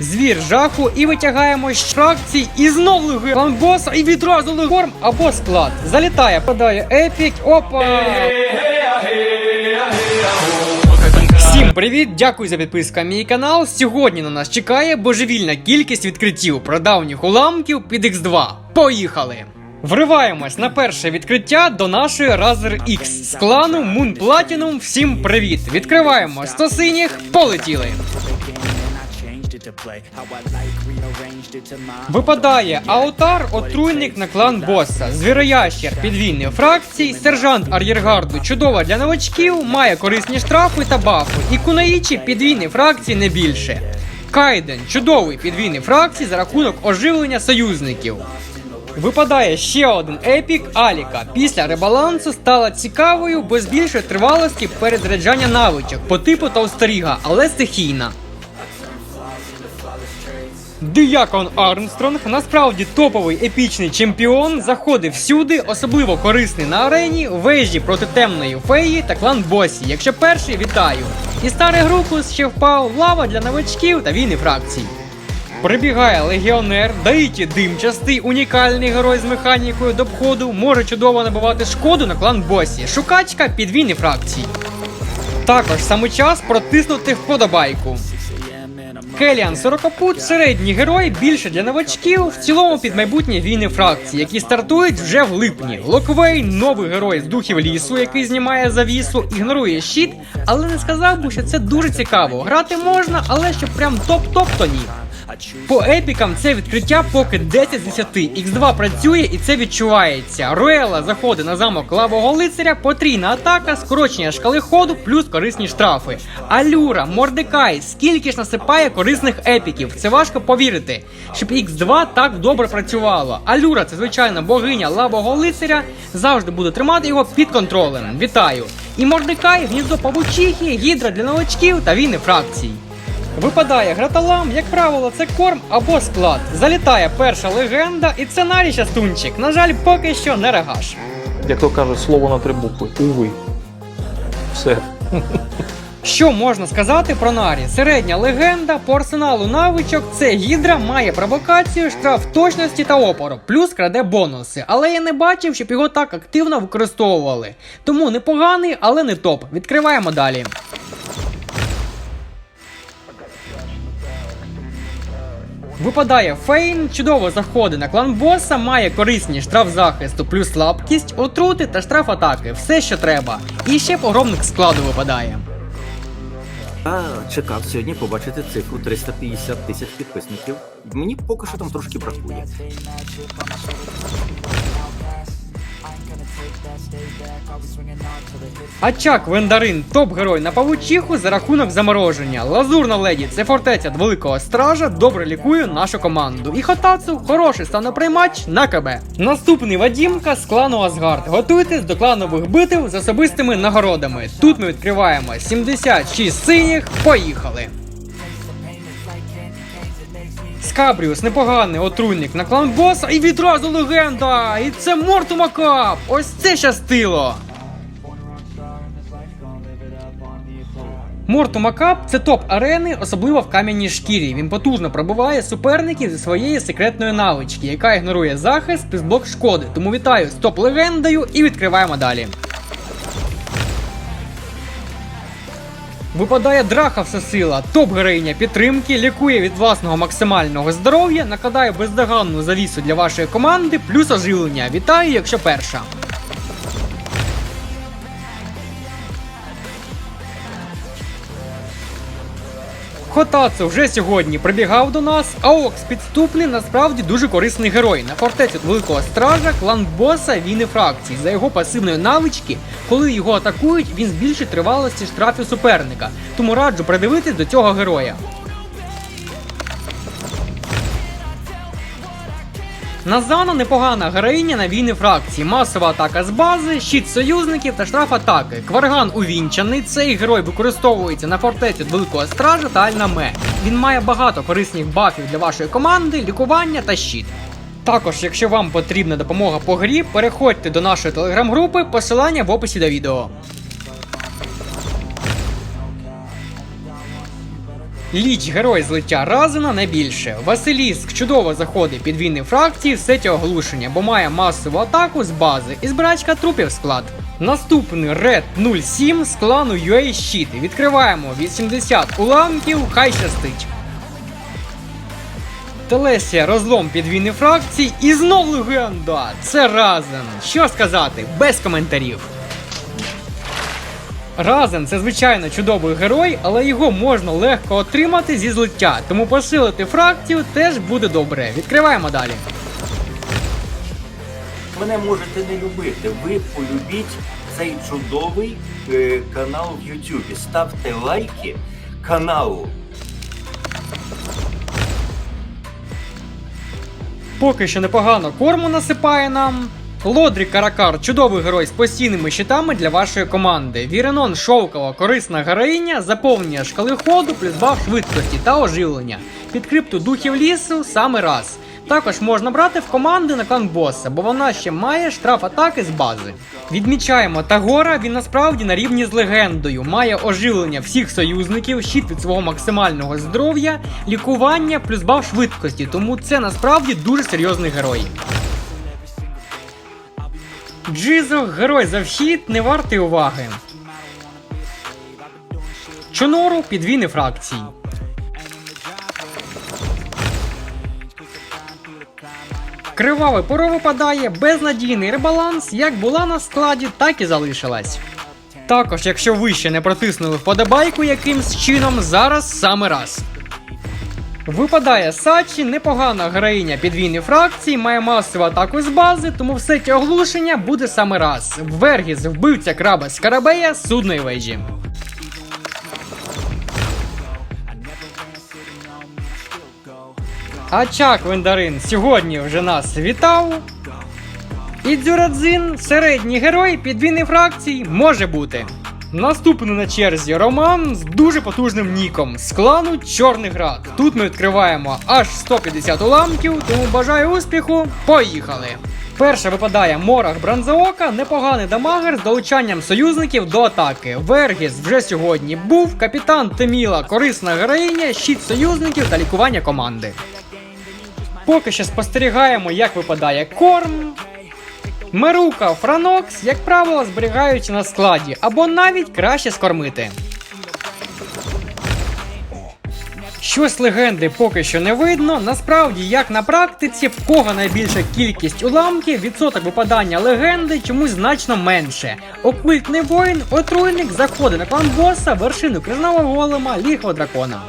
Звір жаху і витягаємо з фракцій і знову лиги ланбоса і відразу легорм або склад. Залітає, подає епік, опа! Всім привіт! Дякую за підписку на мій канал. Сьогодні на нас чекає божевільна кількість відкриттів прадавніх уламків під X2. Поїхали! Вриваємось на перше відкриття до нашої Razer X з клану Moon Platinum. Всім привіт! Відкриваємо 100 синіх, полетіли! Випадає Аутар, отруйник на клан боса, звіроящер підвійний фракцій, сержант ар'єргарду чудова для новачків, має корисні штрафи та бафи, і Кунаїчі підвійний фракцій не більше. Кайден чудовий підвійний фракцій за рахунок оживлення союзників. Випадає ще один епік Аліка. Після ребалансу стала цікавою, бо збільшує тривалості перезаряджання навичок по типу Таустеріга, але стихійна. Діякон Армстронг насправді топовий епічний чемпіон, заходить всюди, особливо корисний на арені, вежі проти темної феї та клан босі. Якщо перший, вітаю. І старий Грукус ще впав, лава для новачків та війни фракцій. Прибігає легіонер, Даїті димчастий, унікальний герой з механікою до входу, може чудово набивати шкоду на клан босі. Шукачка підвійни фракцій. Також саме час протиснути вподобайку. Келіан Сорокопут середній герой, більше для новачків, в цілому під майбутнє війни фракції, які стартують вже в липні. Локвей новий герой з духів лісу, який знімає завісу, ігнорує щит, але не сказав би, що це дуже цікаво. Грати можна, але щоб прям топ-топ, то ні. По епікам це відкриття поки 10 з 10. X2 працює і це відчувається. Руела заходить на замок лавого лицаря, потрійна атака, скорочення шкали ходу, плюс корисні штрафи. Алюра, Мордекай, скільки ж насипає корисних епіків. Це важко повірити, щоб X2 так добре працювало. Алюра це звичайно богиня лавого лицаря, завжди буде тримати його під контролем. Вітаю! І Мордекай, гніздо павучихи, гідра для новачків та війни фракцій. Випадає граталам, як правило, це корм або склад. Залітає перша легенда, і це Нарі Щастунчик. На жаль, поки що не регаш. Як то кажуть, слово на три букви. Уви. Все. Що можна сказати про Нарі? Середня легенда по арсеналу навичок це гідра, має провокацію, штраф точності та опору, плюс краде бонуси. Але я не бачив, щоб його так активно використовували. Тому непоганий, але не топ. Відкриваємо далі. Випадає Фейн, чудово заходить на клан боса, має корисні штраф захисту, плюс слабкість, отрути та штраф атаки. Все, що треба. І ще погромник складу випадає. Я чекав сьогодні побачити цифру 350 тисяч підписників. Мені поки що там трошки бракує. Ачак Вендарин топ-герой на павучиху за рахунок замороження. Лазурна леді це фортеця великого стража, добре лікує нашу команду. І Хотацу хороший станоприймач на КБ. Наступний Вадімка з клану Асгард. Готуйтесь до кланових битв з особистими нагородами. Тут ми відкриваємо 76 синіх. Поїхали! Скабріус непоганий отруйник на клан боса і відразу легенда! І це Мортумакап! Ось це щастило! Мортумакап це топ арени, особливо в кам'яній шкірі. Він потужно пробиває суперників зі своєї секретної навички, яка ігнорує захист плюс блок шкоди. Тому вітаю з топ легендою і відкриваємо далі. Випадає драха всесила, топ-героїня підтримки, лікує від власного максимального здоров'я, накладає бездоганну завісу для вашої команди, плюс оживлення. Вітаю, якщо перша. Хотацу вже сьогодні прибігав до нас, а Окс підступний насправді дуже корисний герой. На фортецю Великого Стража, клан боса війни фракції. За його пасивної навички, коли його атакують, він збільшить тривалості штрафів суперника. Тому раджу придивитись до цього героя. Назана непогана героїня на війни фракції, масова атака з бази, щит союзників та штраф атаки. Кварган увінчаний. Цей герой використовується на фортеці Великого Стража та Альнаме. Він має багато корисних бафів для вашої команди, лікування та щит. Також, якщо вам потрібна допомога по грі, переходьте до нашої телеграм-групи, посилання в описі до відео. Ліч герой злиття Разена найбільше. Василіск чудово заходить під війни фракції в сеті оглушення, бо має масову атаку з бази і збирачка трупів склад. Наступний Red 07 з клану UA Щит. Відкриваємо 80 уламків, хай щастить. Телесія розлом підвійни фракцій і знов легенда. Це Разен. Що сказати, без коментарів. Разен це звичайно чудовий герой, але його можна легко отримати зі злиття, тому посилити фракцію теж буде добре. Відкриваємо далі. Мене можете не любити. Ви полюбіть цей чудовий е, канал в Ютубі. Ставте лайки каналу. Поки що непогано корму насипає нам. Лодрік Каракар чудовий герой з постійними щитами для вашої команди. Віренон Шовкова корисна героїня, заповнення шкали ходу, плюс баф швидкості та оживлення. Під крипту духів лісу саме раз. Також можна брати в команди на клан боса, бо вона ще має штраф атаки з бази. Відмічаємо Тагора, він насправді на рівні з легендою, має оживлення всіх союзників, щит від свого максимального здоров'я, лікування плюс баф швидкості, тому це насправді дуже серйозний герой. Джизо, герой завщит, не вартий уваги. Чонору підвійни фракцій. Кривавий поро випадає, безнадійний ребаланс, як була на складі, так і залишилась. Також, якщо ви ще не протиснули вподобайку якимсь чином, зараз саме раз. Випадає Сачі, непогана героїня підвійної фракції, має масову атаку з бази, тому в сеті оглушення буде саме раз. Вергіс, вбивця краба з судної вежі. А Чак Вендарин сьогодні вже нас вітав. І Дзюрадзин, середній герой підвійної фракції, може бути. Наступний на черзі Роман з дуже потужним ніком з клану Чорний Град. Тут ми відкриваємо аж 150 уламків, тому бажаю успіху. Поїхали! Перша випадає Морах Бранзаока, непоганий дамагер з долучанням союзників до атаки. Вергіс вже сьогодні був, капітан Теміла, корисна героїня, щит союзників та лікування команди. Поки що спостерігаємо, як випадає корм. Мерука, Франокс, як правило, зберігаються на складі, або навіть краще скормити. Щось легенди поки що не видно. Насправді, як на практиці, в кого найбільша кількість уламків, відсоток випадання легенди чомусь значно менше. Окультний воїн, отруйник заходить на клан боса, вершину кризного голема, ліхво дракона.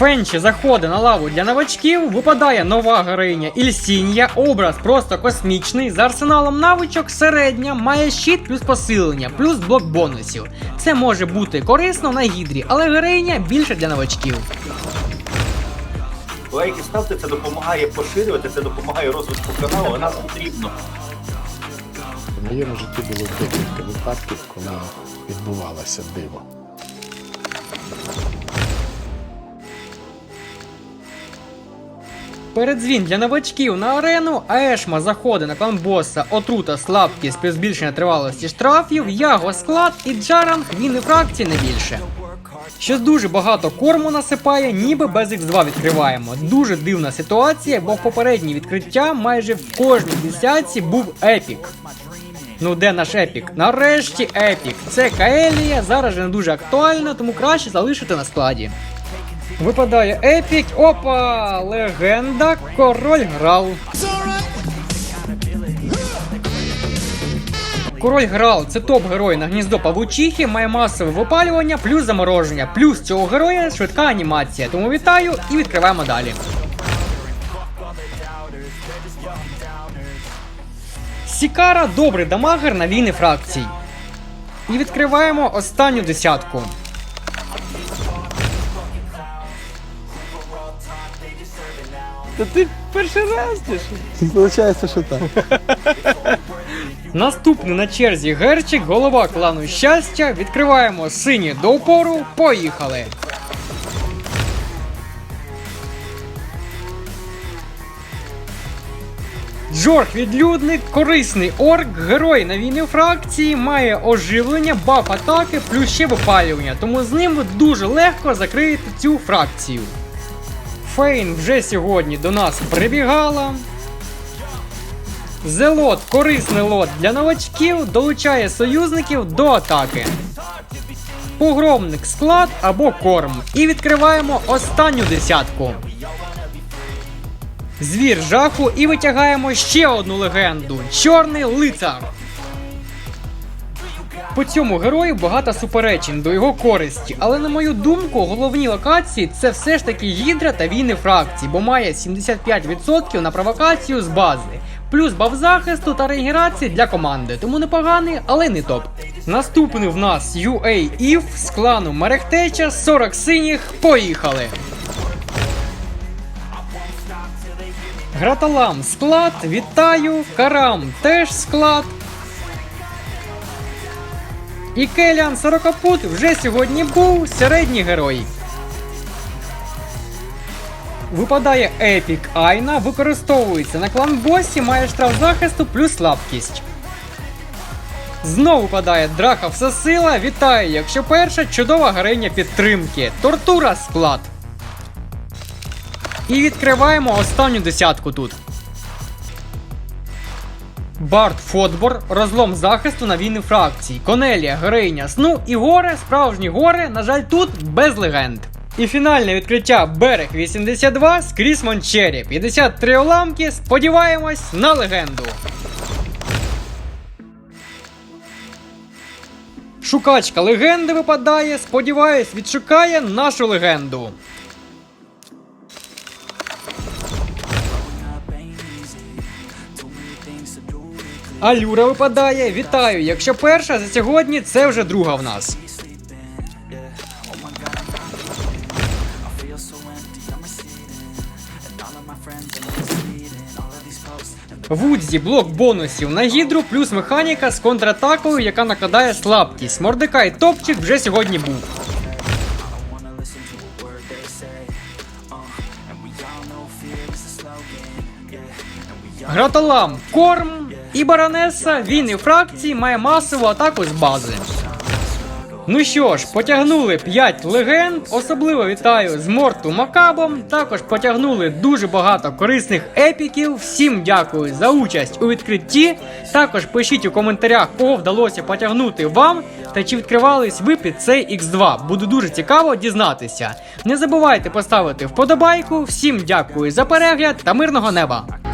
Фенчі заходить на лаву для новачків, випадає нова героїня Ільсінія, образ просто космічний, з арсеналом навичок середня, має щит плюс посилення, плюс блок бонусів. Це може бути корисно на гідрі, але героїня більше для новачків. Лайки ставте, це допомагає поширювати, це допомагає розвитку каналу, а нам потрібно. В моєму житті було декілька випадків, коли відбувалося диво. Передзвін для новачків на арену, Аешма заходить на клан боса, отрута, слабкість плюс збільшення тривалості штрафів, Яго склад і Джаранг війни фракції не більше. Щось дуже багато корму насипає, ніби без X2 відкриваємо. Дуже дивна ситуація, бо в попереднє відкриття майже в кожній десятці був епік. Ну де наш епік? Нарешті епік. Це Каелія, зараз же не дуже актуально, тому краще залишити на складі. Випадає епік. Опа! Легенда, король грал. Король Грал це топ-герой на гніздо павучихи, має масове випалювання, плюс замороження, плюс цього героя швидка анімація. Тому вітаю і відкриваємо далі. Сікара добрий дамагер на війни фракцій. І відкриваємо останню десятку. Та ти перший раз ти. Виходить, що так. Наступний на черзі Герчик, голова клану щастя. Відкриваємо сині до упору. Поїхали! Джорг відлюдник, корисний орк, герой на війни фракції, має оживлення, баф атаки, плюс ще випалювання, тому з ним дуже легко закриєте цю фракцію. Фейн вже сьогодні до нас прибігала. Зелот корисний лот для новачків, долучає союзників до атаки. Погромник склад або корм. І відкриваємо останню десятку. Звір жаху і витягаємо ще одну легенду Чорний лицар. По цьому герою багато суперечень до його користі, але на мою думку, головні локації це все ж таки гідра та війни фракції, бо має 75% на провокацію з бази, плюс баф захисту та регенерації для команди, тому непоганий, але не топ. Наступний в нас UA Eve з клану Мерехтеча 40 синіх. Поїхали! Граталам склад, вітаю, Карам теж склад. І Келіан Сорокопут вже сьогодні був середній герой. Випадає Епік Айна, використовується на клан босі, має штраф захисту плюс слабкість. Знову випадає Драха Всесила, вітаю, якщо перша чудова героїня підтримки. Тортура склад. І відкриваємо останню десятку тут. Барт Фотбор, розлом захисту на війни фракції, Конелія, героїня сну і горе, справжні гори, на жаль, тут без легенд. І фінальне відкриття Берег 82 з Кріс Мончері. 53 уламки, сподіваємось на легенду. Шукачка легенди випадає, сподіваюсь, відшукає нашу легенду. Алюра випадає, вітаю. Якщо перша за сьогодні, це вже друга в нас. Вудзі блок бонусів на гідру плюс механіка з контратакою, яка накладає слабкість. Мордекай топчик вже сьогодні був. Граталам, корм і баронеса, він і фракції має масову атаку з бази. Ну що ж, потягнули 5 легенд. Особливо вітаю з Морту Макабом. Також потягнули дуже багато корисних епіків. Всім дякую за участь у відкритті. Також пишіть у коментарях, кого вдалося потягнути вам та чи відкривались ви під цей X2. Буде дуже цікаво дізнатися. Не забувайте поставити вподобайку. Всім дякую за перегляд та мирного неба.